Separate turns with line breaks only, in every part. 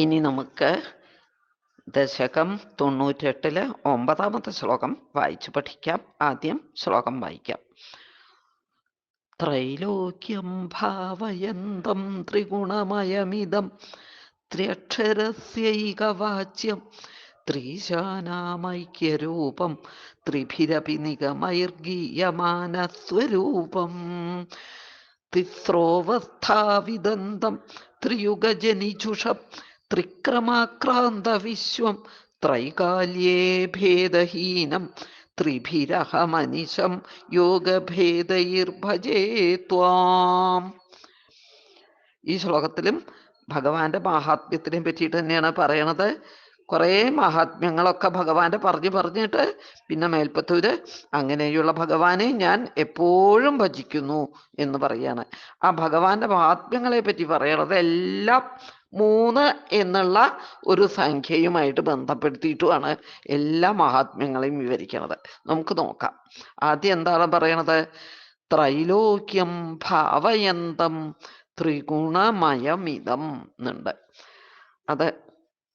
ഇനി നമുക്ക് ദശകം തൊണ്ണൂറ്റെട്ടിൽ ഒമ്പതാമത്തെ ശ്ലോകം വായിച്ചു പഠിക്കാം. ആദ്യം ശ്ലോകം വായിക്കാം. ത്രൈലോക്യം ഭാവയന്തം ത്രിഗുണമയമിതം ത്ര്യക്ഷരസ്യൈകവാച്യം ത്രീശാനാമൈക്യരൂപം ത്രിഭിരപി നിഗമൈർഗീയമാനസ്വരൂപം തിസ്രോവസ്ഥാവിദന്തം ത്രിയുഗജനിജുഷം ത്രിക്രമാക്രാന്തവിശ്വം ത്രൈകാല്യേ ഭേദഹീനം ത്രിഭിരഹമനിശം യോഗഭേദൈർഭജേ ത്വാം. ഈ ശ്ലോകത്തിലും ഭഗവാന്റെ മാഹാത്മ്യത്തിനെ പറ്റിയിട്ട് തന്നെയാണ് പറയണത്. കുറേ മഹാത്മ്യങ്ങളൊക്കെ ഭഗവാന്റെ പറഞ്ഞു പറഞ്ഞിട്ട് പിന്നെ മേൽപ്പത്തൂര് അങ്ങനെയുള്ള ഭഗവാനെ ഞാൻ എപ്പോഴും ഭജിക്കുന്നു എന്ന് പറയാണ്. ആ ഭഗവാന്റെ മഹാത്മ്യങ്ങളെ പറ്റി പറയണത് എല്ലാം മൂന്ന് എന്നുള്ള ഒരു സംഖ്യയുമായിട്ട് ബന്ധപ്പെടുത്തിയിട്ടുമാണ് എല്ലാ മഹാത്മ്യങ്ങളെയും വിവരിക്കണത്. നമുക്ക് നോക്കാം. ആദ്യം എന്താണ് പറയണത്? ത്രൈലോക്യം ഭാവയന്തം ത്രിഗുണമയമിതം എന്നുണ്ട്. അത്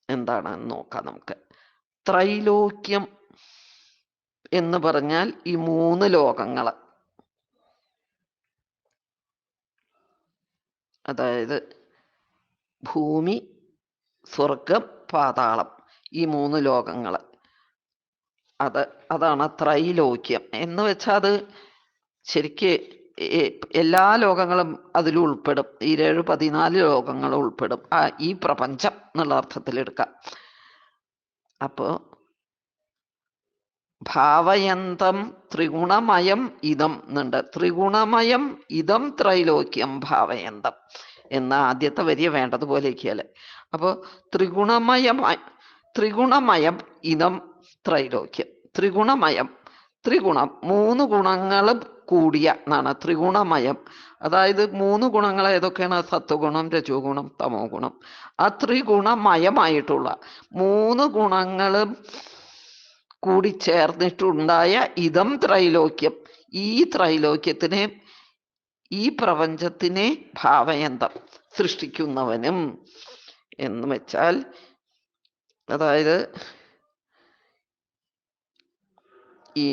എന്താണെന്ന് നോക്കാം നമുക്ക്. ത്രൈലോക്യം എന്ന് പറഞ്ഞാൽ ഈ മൂന്ന് ലോകങ്ങൾ അതായത് ഭൂമി സ്വർഗം പാതാളം. ഈ മൂന്ന് ലോകങ്ങൾ അത് അതാണ് ത്രൈലോക്യം. എന്ന് വെച്ചാൽ അത് ശരിക്ക് എല്ലാ ലോകങ്ങളും അതിൽ ഉൾപ്പെടും. ഈ ഏഴ് പതിനാല് ലോകങ്ങൾ ഉൾപ്പെടും. ആ ഈ പ്രപഞ്ചം എന്നുള്ള അർത്ഥത്തിൽ എടുക്കാം. അപ്പോ ഭാവയന്തം ത്രിഗുണമയം ഇതം എന്നുണ്ട്. ത്രിഗുണമയം ഇതം ത്രൈലോക്യം ഭാവയന്തം എന്ന ആദ്യത്തെ വരിയ വേണ്ടതുപോലെ ഇരിക്കുകയല്ലേ അപ്പോ ത്രിഗുണമയം ത്രിഗുണമയം ഇതം ത്രൈലോക്യം. ത്രിഗുണമയം ത്രിഗുണം മൂന്ന് ഗുണങ്ങളും കൂടിയ എന്നാണ് ത്രിഗുണമയം. അതായത് മൂന്ന് ഗുണങ്ങൾ ഏതൊക്കെയാണ്? സത്വഗുണം രജോ ഗുണം തമോ ഗുണം ആ ത്രിഗുണമയമായിട്ടുള്ള മൂന്ന് ഗുണങ്ങളും കൂടി ചേർന്നിട്ടുണ്ടായ ഇതം ത്രൈലോക്യം. ഈ ത്രൈലോക്യത്തിനെ ഈ പ്രപഞ്ചത്തിനെ ഭാവയന്തം സൃഷ്ടിക്കുന്നവനും എന്ന് വെച്ചാൽ അതായത് ഈ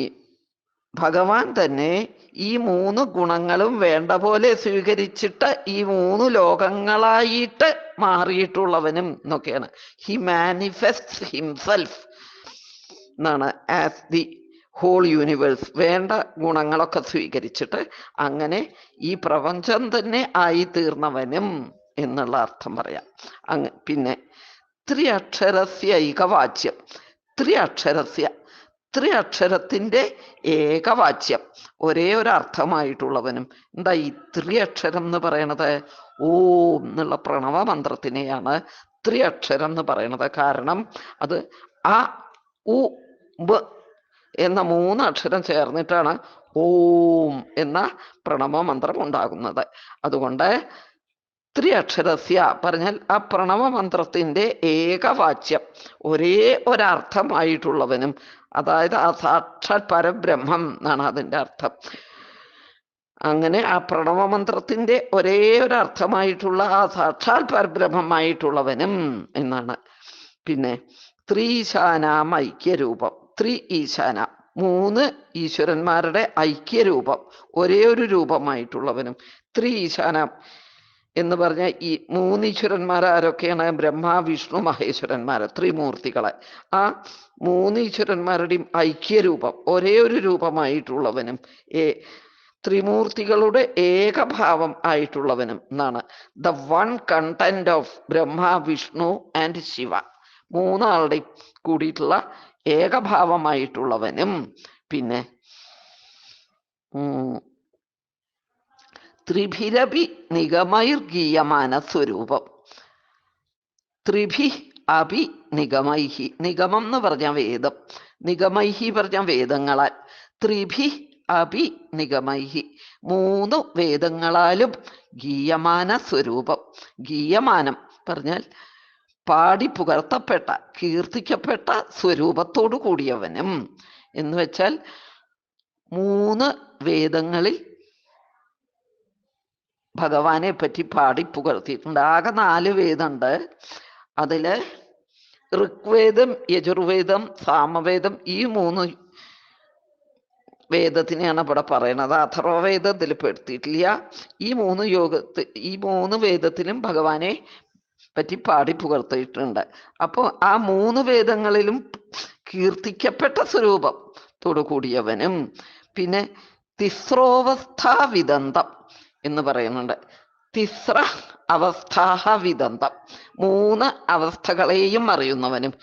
ഭഗവാൻ തന്നെ ഈ മൂന്ന് ഗുണങ്ങളും വേണ്ട പോലെ സ്വീകരിച്ചിട്ട് ഈ മൂന്ന് ലോകങ്ങളായിട്ട് മാറിയിട്ടുള്ളവനും എന്നൊക്കെയാണ്. ഹി മാനിഫെസ്റ്റ് ഹിംസെൽഫ് എന്നാണ് ആസ് ദി ഹോൾ യൂണിവേഴ്സ് വേണ്ട ഗുണങ്ങളൊക്കെ സ്വീകരിച്ചിട്ട് അങ്ങനെ ഈ പ്രപഞ്ചം തന്നെ ആയി തീർന്നവനും എന്നുള്ള അർത്ഥം പറയാം. അങ്ങ് പിന്നെ ത്രി അക്ഷരസ്യ ഐകവാച്യം. ത്രി ത്രി ഏകവാച്യം. ഒരേ ഒരു അർത്ഥമായിട്ടുള്ളവനും എന്താ ഈ ത്രി അക്ഷരം എന്ന് പറയണത്? ഓം എന്നുള്ള പ്രണവ മന്ത്രത്തിനെയാണ് ത്രി അക്ഷരം എന്ന് പറയണത്. കാരണം അത് ആ ഉ എന്ന മൂന്ന് അക്ഷരം ചേർന്നിട്ടാണ് ഓം എന്ന പ്രണവ മന്ത്രം ഉണ്ടാകുന്നത്. അതുകൊണ്ട് ത്രിയക്ഷരസ്യ പറഞ്ഞാൽ ആ പ്രണവ മന്ത്രത്തിന്റെ ഏകവാച്യം. ഒരേ ഒരർത്ഥമായിട്ടുള്ളവനും അതായത് ആ സാക്ഷാത് പരബ്രഹ്മം എന്നാണ് അതിന്റെ അർത്ഥം. അങ്ങനെ ആ പ്രണവമന്ത്രത്തിന്റെ ഒരേ ഒരു അർത്ഥമായിട്ടുള്ള ആ സാക്ഷാൽ പരബ്രഹ്മമായിട്ടുള്ളവനും എന്നാണ്. പിന്നെ ത്രീശാനാം ഐക്യരൂപം. ത്രി ഈശാന. മൂന്ന് ഈശ്വരന്മാരുടെ ഐക്യരൂപം. ഒരേ ഒരു രൂപമായിട്ടുള്ളവനും. ത്രീ ഈശാന എന്ന് പറഞ്ഞ ഈ മൂന്നീശ്വരന്മാർ ആരൊക്കെയാണ്? ബ്രഹ്മ വിഷ്ണു മഹേശ്വരന്മാർ. ത്രിമൂർത്തികളെ. ആ മൂന്നീശ്വരന്മാരുടെയും ഐക്യരൂപം ഒരേ ഒരു രൂപമായിട്ടുള്ളവനും ഏ ത്രിമൂർത്തികളുടെ ഏകഭാവം ആയിട്ടുള്ളവനും എന്നാണ്. The one content of Brahma Vishnu and Shiva. മൂന്നാളുടെയും കൂടിയിട്ടുള്ള ഏകഭാവമായിട്ടുള്ളവനും. പിന്നെ ത്രിഭിരപി നിഗമൈർഗീയമാന സ്വരൂപം ത്രിഭി അഭി നിഗമൈഹി നിഗമം എന്ന് പറഞ്ഞ വേദം. നിഗമൈഹി പറഞ്ഞ വേദങ്ങളാൽ. ത്രിഭി അഭി നിഗമൈഹി മൂന്ന് വേദങ്ങളാലും ഗീയമാന സ്വരൂപം ഗീയമാനം പറഞ്ഞാൽ പാടി പുകർത്തപ്പെട്ട കീർത്തിക്കപ്പെട്ട സ്വരൂപത്തോടു കൂടിയവനും. എന്ന് വെച്ചാൽ മൂന്ന് വേദങ്ങളിൽ ഭഗവാനെ പറ്റി പാടി പുകർത്തിയിട്ടുണ്ട് ആകെ നാല് വേദമുണ്ട് അതിൽ ഋഗ്വേദം യജുർവേദം സാമവേദം ഈ മൂന്ന് വേദത്തിനെയാണ് ഇവിടെ പറയണത്. അഥർവവേദം ഇതിൽ പെടുത്തിയിട്ടില്ല. ഈ മൂന്ന് യോഗത്തിൽ ഈ മൂന്ന് വേദത്തിലും ഭഗവാനെ പറ്റി പാടി പുകർത്തിയിട്ടുണ്ട് അപ്പോൾ ആ മൂന്ന് വേദങ്ങളിലും കീർത്തിക്കപ്പെട്ട സ്വരൂപം കൂടിയവനും. പിന്നെ തിസ്രോവസ്ഥാ വിദന്തം. എന്ന് പറയുന്നുണ്ട്. തിസ്ര അവസ്ഥാഹ വിദന്തം. മൂന്ന് അവസ്ഥകളെയും അറിയുന്നവനും.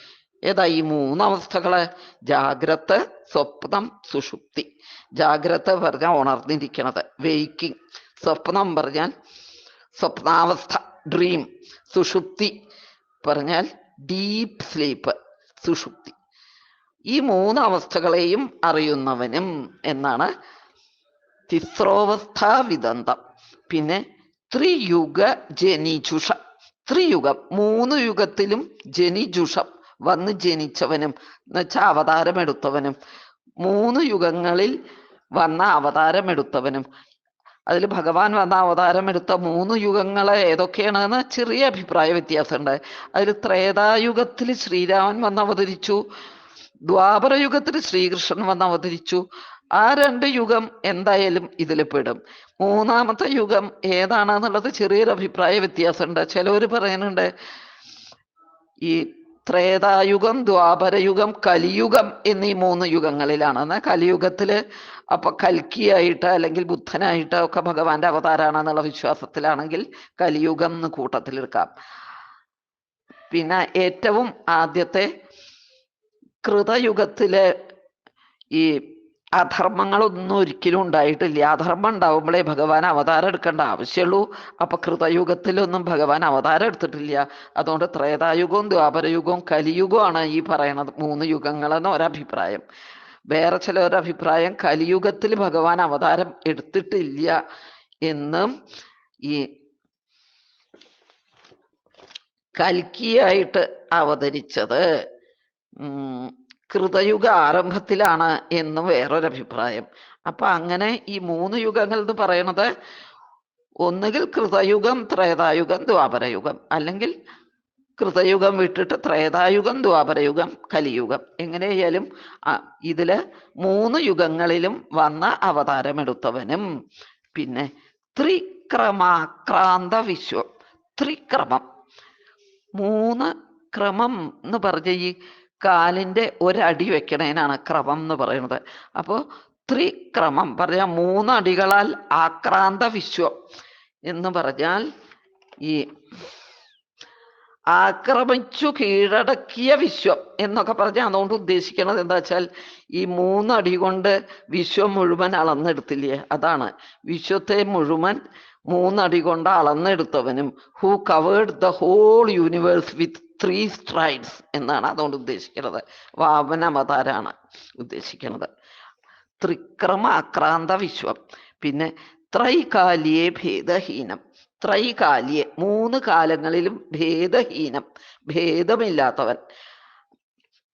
ഏതാ ഈ മൂന്ന് അവസ്ഥകൾ? ജാഗ്രത സ്വപ്നം സുഷുപ്തി. ജാഗ്രത പറഞ്ഞാൽ ഉണർന്നിരിക്കണത്. വെയ്ക്കിംഗ് സ്വപ്നം പറഞ്ഞാൽ സ്വപ്നാവസ്ഥ ഡ്രീം സുഷുപ്തി പറഞ്ഞാൽ ഡീപ്പ് സ്ലീപ്പ് സുഷുപ്തി. ഈ മൂന്ന് അവസ്ഥകളെയും അറിയുന്നവനും എന്നാണ് തിസ്രോവസ്ഥാ വിദന്തം. പിന്നെ ത്രിയുഗ ജനിജുഷ ത്രിയുഗം മൂന്ന് യുഗത്തിലും ജനിജുഷം വന്ന് ജനിച്ചവനും എന്നുവെച്ചാൽ അവതാരമെടുത്തവനും. മൂന്ന് യുഗങ്ങളിൽ വന്ന അവതാരമെടുത്തവനും. അതിൽ ഭഗവാൻ വന്ന അവതാരമെടുത്ത മൂന്ന് യുഗങ്ങളെ ഏതൊക്കെയാണെന്ന് ചെറിയ അഭിപ്രായ വ്യത്യാസമുണ്ട്. അതിൽ ത്രേതായുഗത്തിൽ ശ്രീരാമൻ വന്ന് അവതരിച്ചു ദ്വാപര യുഗത്തിൽ ശ്രീകൃഷ്ണൻ വന്ന് അവതരിച്ചു. ആ രണ്ട് യുഗം എന്തായാലും ഇതിൽ പെടും. മൂന്നാമത്തെ യുഗം ഏതാണെന്നുള്ളത് ചെറിയൊരു അഭിപ്രായ വ്യത്യാസമുണ്ട്. ചിലവർ പറയുന്നുണ്ട് ഈ ത്രേതായുഗം ദ്വാപരയുഗം കലിയുഗം എന്നീ മൂന്ന് യുഗങ്ങളിലാണ്. എന്നാൽ കലിയുഗത്തിൽ അപ്പൊ കൽക്കിയായിട്ട് അല്ലെങ്കിൽ ബുദ്ധനായിട്ട് ഒക്കെ ഭഗവാന്റെ അവതാരാണെന്നുള്ള വിശ്വാസത്തിലാണെങ്കിൽ കലിയുഗം എന്ന് കൂട്ടത്തിലെടുക്കാം പിന്നെ ഏറ്റവും ആദ്യത്തെ കൃതയുഗത്തിലെ ഈ അധർമ്മങ്ങളൊന്നും ഒരിക്കലും ഉണ്ടായിട്ടില്ല. അധർമ്മം ഉണ്ടാവുമ്പോഴേ ഭഗവാൻ അവതാരം എടുക്കേണ്ട ആവശ്യമുള്ളൂ അപ്പൊ കൃതയുഗത്തിലൊന്നും ഭഗവാൻ അവതാരം എടുത്തിട്ടില്ല. അതുകൊണ്ട് ത്രേതായുഗവും ദ്വാപരയുഗവും കലിയുഗമാണ് ഈ പറയണത് മൂന്ന് യുഗങ്ങളെന്ന് ഒരഭിപ്രായം. വേറെ ചില ഒരഭിപ്രായം കലിയുഗത്തിൽ ഭഗവാൻ അവതാരം എടുത്തിട്ടില്ല എന്നും ഈ കൽക്കിയായിട്ട് അവതരിച്ചത്. കൃതയുഗ ആരംഭത്തിലാണ് എന്ന് വേറൊരഭിപ്രായം. അപ്പൊ അങ്ങനെ ഈ മൂന്ന് യുഗങ്ങൾ എന്ന് പറയണത് ഒന്നുകിൽ കൃതയുഗം ത്രേതായുഗം ദ്വാപരയുഗം. അല്ലെങ്കിൽ കൃതയുഗം വിട്ടിട്ട് ത്രേതായുഗം ദ്വാപരയുഗം കലിയുഗം. എങ്ങനെയായാലും ഇതിൽ മൂന്ന് യുഗങ്ങളിലും വന്ന അവതാരമെടുത്തവനും പിന്നെ ത്രിക്രമാക്രാന്ത വിശ്വം ത്രിക്രമം. മൂന്ന് ക്രമം എന്ന് പറഞ്ഞ ഈ കാലിന്റെ ഒരടി വെക്കണേനാണ് ക്രമം എന്ന് പറയുന്നത്. അപ്പോൾ ത്രിക്രമം പറഞ്ഞ മൂന്നടികളാൽ ആക്രാന്ത വിശ്വം എന്ന് പറഞ്ഞാൽ ഈ ആക്രമിച്ചു കീഴടക്കിയ വിശ്വം എന്നൊക്കെ പറഞ്ഞാൽ അതുകൊണ്ട് ഉദ്ദേശിക്കുന്നത് എന്താ വെച്ചാൽ ഈ മൂന്നടി കൊണ്ട് വിശ്വം മുഴുവൻ അളന്നെടുത്തില്ലേ? അതാണ്. വിശ്വത്തെ മുഴുവൻ മൂന്നടി കൊണ്ട് അളന്നെടുത്തവനും who covered the whole universe with three strides എന്നാണ് അതുകൊണ്ട് ഉദ്ദേശിക്കുന്നത്. വാമന അവതാരാണ് ഉദ്ദേശിക്കുന്നത്. ത്രിക്രമ ആക്രാന്ത വിശ്വം. പിന്നെ ത്രൈകാലിയെ ഭേദഹീനം. ത്രൈകാലിയെ മൂന്ന് കാലങ്ങളിലും ഭേദഹീനം. ഭേദമില്ലാത്തവൻ.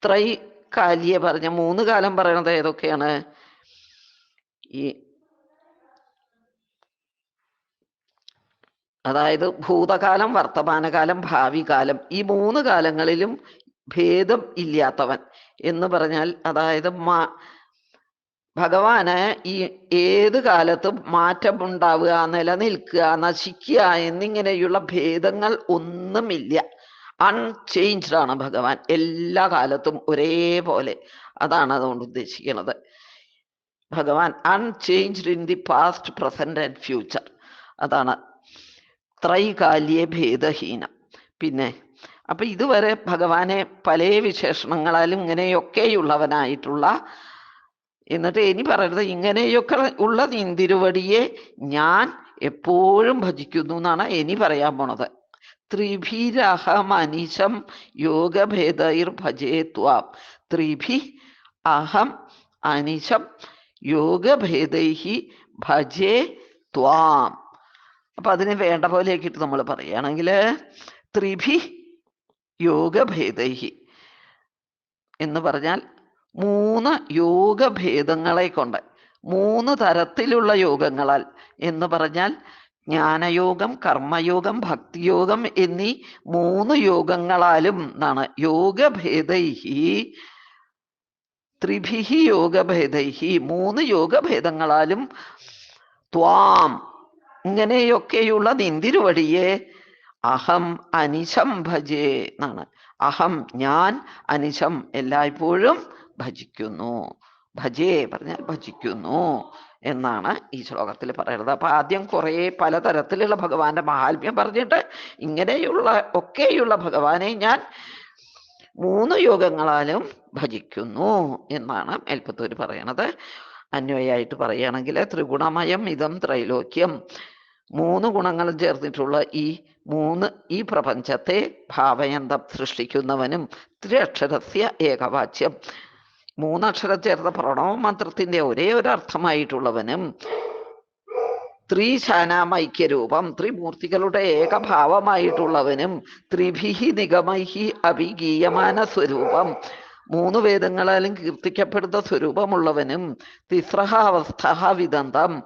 ത്രൈകാലിയെ പറഞ്ഞ മൂന്ന് കാലം പറയണത് ഏതൊക്കെയാണ്? ഈ അതായത് ഭൂതകാലം വർത്തമാനകാലം ഭാവി കാലം ഈ മൂന്ന് കാലങ്ങളിലും ഭേദം ഇല്ലാത്തവൻ എന്ന് പറഞ്ഞാൽ അതായത് മാ ഭഗവാന് ഈ ഏത് കാലത്തും മാറ്റമുണ്ടാവുക നിലനിൽക്കുക നശിക്കുക എന്നിങ്ങനെയുള്ള ഭേദങ്ങൾ ഒന്നുമില്ല. അൺചേഞ്ച്ഡ് ആണ് ഭഗവാൻ. എല്ലാ കാലത്തും ഒരേപോലെ. അതാണ് അതുകൊണ്ട് ഉദ്ദേശിക്കുന്നത്. ഭഗവാൻ unchanged in the past present and future അതാണ് ത്രൈകാല്യ ഭേദഹീന. പിന്നെ അപ്പൊ ഇതുവരെ ഭഗവാനെ പല വിശേഷണങ്ങളാലും ഇങ്ങനെയൊക്കെയുള്ളവനായിട്ടുള്ള എന്നിട്ട് ഇനി പറയുന്നത് ഇങ്ങനെയൊക്കെ ഉള്ള നിന്തിരുവടിയെ ഞാൻ എപ്പോഴും ഭജിക്കുന്നു എന്നാണ് ഇനി പറയാൻ പോണത്. ത്രിഭിരഹം അനിശം യോഗഭേദൈർ ഭജേ ത്വാം ത്രിഭി അഹം അനിശം യോഗഭേദൈഹി ഭജേ ത്വാം അപ്പൊ അതിന് വേണ്ട പോലെയാക്കിയിട്ട് നമ്മൾ പറയുകയാണെങ്കിൽ ത്രിഭി യോഗഭേദൈഹി എന്ന് പറഞ്ഞാൽ മൂന്ന് യോഗഭേദങ്ങളെ കൊണ്ട് മൂന്ന് തരത്തിലുള്ള യോഗങ്ങളാൽ എന്ന് പറഞ്ഞാൽ ജ്ഞാനയോഗം കർമ്മയോഗം ഭക്തിയോഗം എന്നീ മൂന്ന് യോഗങ്ങളാലും എന്നാണ്. യോഗഭേദൈഹി ത്രിഭിഹി യോഗഭേദൈഹി മൂന്ന് യോഗഭേദങ്ങളാലും ത്വാം ഇങ്ങനെയൊക്കെയുള്ള നിന്തിരുവഴിയെ അഹം അനിശം ഭജേ എന്നാണ്. അഹം ഞാൻ അനിശം എല്ലായ്പ്പോഴും ഭജിക്കുന്നു. ഭജേ പറഞ്ഞാൽ ഭജിക്കുന്നു എന്നാണ് ഈ ശ്ലോകത്തിൽ പറയുന്നത്. അപ്പൊ ആദ്യം കുറേ പലതരത്തിലുള്ള ഭഗവാന്റെ മഹാത്മ്യം പറഞ്ഞിട്ട് ഇങ്ങനെയുള്ള ഒക്കെയുള്ള ഭഗവാനെ ഞാൻ മൂന്ന് യോഗങ്ങളാലും ഭജിക്കുന്നു എന്നാണ് മേൽപ്പത്തൂര് പറയണത്. അന്വയായിട്ട് പറയുകയാണെങ്കിൽ ത്രിഗുണമയം ഇതം ത്രൈലോക്യം മൂന്ന് ഗുണങ്ങൾ ചേർന്നിട്ടുള്ള ഈ മൂന്ന് ഈ പ്രപഞ്ചത്തെ ഭാവയന്തം സൃഷ്ടിക്കുന്നവനും ത്രിയക്ഷരസ്യ ഏകവാച്യം. മൂന്നക്ഷരം ചേർന്ന പ്രണവ മന്ത്രത്തിന്റെ ഒരേ ഒരു അർത്ഥമായിട്ടുള്ളവനും ത്രിശാനാമൈക്യരൂപം ത്രിമൂർത്തികളുടെ ഏകഭാവമായിട്ടുള്ളവനും ത്രിഭിഹി നിഗമൈഹി അഭിഗീയമാന സ്വരൂപം. മൂന്ന് വേദങ്ങളാലും കീർത്തിക്കപ്പെടുന്ന സ്വരൂപമുള്ളവനും തിസ്രഹ അവസ്ഥ വിദന്തം.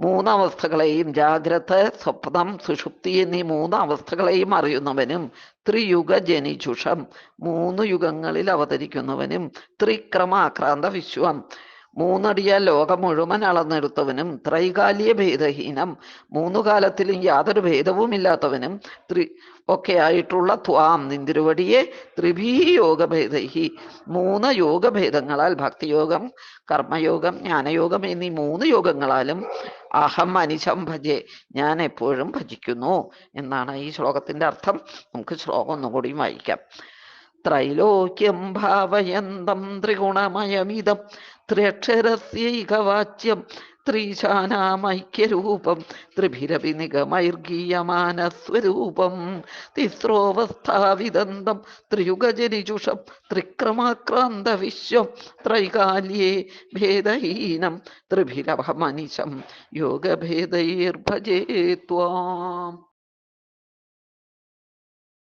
മൂന്നവസ്ഥകളെയും ജാഗ്രത സ്വപ്നം സുഷുപ്തി എന്നീ മൂന്ന് അവസ്ഥകളെയും അറിയുന്നവനും ത്രിയുഗ ജനിചുഷം മൂന്ന് യുഗങ്ങളിൽ അവതരിക്കുന്നവനും ത്രിക്രമാക്രാന്ത വിശ്വം മൂന്നടിയ ലോകം മുഴുവൻ അളന്നെടുത്തവനും ത്രൈകാലിയ ഭേദഹീനം മൂന്നു കാലത്തിലും യാതൊരു ഭേദവുമില്ലാത്തവനും ത്രി ഒക്കെ ആയിട്ടുള്ള ത്വാം നിന്തിരുവടിയെ ത്രിഭീ യോഗഭേദൈഹി മൂന്ന് യോഗഭേദങ്ങളാൽ ഭക്തിയോഗം കർമ്മയോഗം ജ്ഞാനയോഗം എന്നീ മൂന്ന് യോഗങ്ങളാലും അഹം അനിശം ഭജേ ഞാൻ എപ്പോഴും ഭജിക്കുന്നു എന്നാണ് ഈ ശ്ലോകത്തിന്റെ അർത്ഥം. നമുക്ക് ശ്ലോകം ഒന്നുകൂടി വായിക്കാം. ത്രൈലോക്യം ഭാവയന്തം ത്രിഗുണമയമിതം ത്ര്യക്ഷരസ്യൈകവാച്യം ത്രീശാനാമൈക്യരൂപം ത്രിഭിരപി നിഗമൈർഗീയമാനസ്വരൂപം തിസ്രോവസ്ഥാവിദന്തം ത്രിയുഗജനിജുഷം ത്രിക്രമാക്രാന്ത വിശ്വം ത്രൈകാല്യേ ഭേദഹീനം ത്രിഭിരഭമനിശം യോഗഭേദൈർഭജേ ത്വാം.